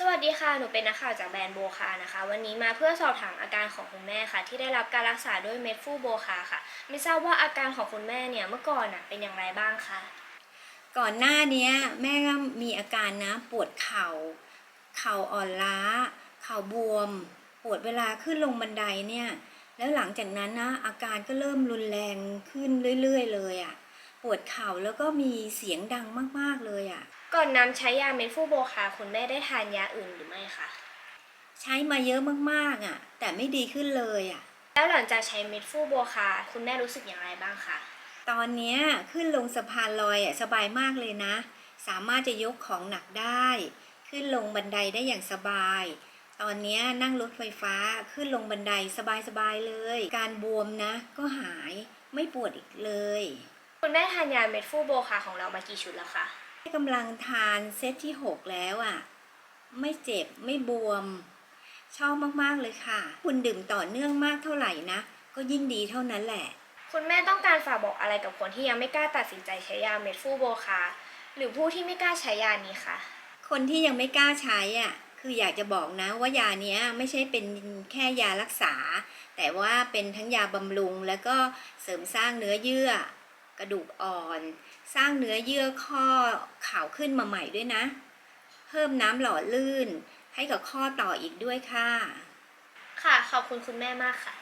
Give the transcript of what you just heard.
สวัสดีค่ะ หนูเป็นนักข่าวจากแบรนด์โบคานะคะ วันนี้มาเพื่อสอบถามอาการของคุณแม่ค่ะ ที่ได้รับการรักษาด้วยเม็ดฟูโบคาค่ะ ไม่ทราบว่าอาการของคุณแม่เนี่ยเมื่อก่อนน่ะเป็นอย่างไรบ้างคะ ก่อนหน้านี้แม่ก็มีอาการนะปวดเข่า เข่าอ่อนล้า เข่าบวม ปวดเวลาขึ้นลงบันไดเนี่ย แล้วหลังจากนั้นนะอาการก็เริ่มรุนแรงขึ้นเรื่อยๆ เลยอะ่ะ ปวดเข่าแล้วก็มีเสียงดังมากๆเลย ก่อนนั้นใช้ยาเม็ดฟูโบคาคุณแม่ได้ทานยาอื่นหรือไม่คะ ใช้มาเยอะมากๆอะ่ะ แต่ไม่ดีขึ้นเลยอะ แล้วหลังจากใช้เม็ดฟูโบคาคุณแม่รู้สึกอย่างไรบ้างคะ ตอนเนี้ยขึ้นลงสะพานลอยอะสบายมากเลยนะ สามารถจะยกของหนักได้ ขึ้นลงบันไดได้อย่างสบาย ตอนเนี้ยนั่งรถไฟฟ้าขึ้นลงบันไดสบายๆเลย การบวมนะ ก็หายไม่ปวดอีกเลย คุณแม่ทานยาเม็ดฟูโบคาของเรามากี่ชุดแล้วคะ กำลังทานเซตที่ 6 แล้วอะ ไม่เจ็บไม่บวม ชอบมาก ๆ เลยค่ะ คุณดื่มต่อเนื่องมากเท่าไหร่นะ ก็ยิ่งดีเท่านั้นแหละ คุณแม่ต้องการฝากบอกอะไรกับคนที่ยังไม่กล้าตัดสินใจใช้ยาเม็ดฟูโบคาหรือผู้ที่ไม่กล้าใช้ยานี้คะคนที่ยังไม่กล้าใช้อะคืออยากจะบอกนะว่ายาเนี้ยไม่ใช่เป็นแค่ยารักษา แต่ว่าเป็นทั้งยาบำรุงแล้วก็เสริมสร้างเนื้อเยื่อ กระดูกอ่อน สร้างเนื้อเยื่อข้อขาวขึ้นมาใหม่ด้วยนะ เพิ่มน้ำหล่อลื่นให้กับข้อต่ออีกด้วยค่ะ ค่ะ ขอบคุณคุณแม่มากค่ะ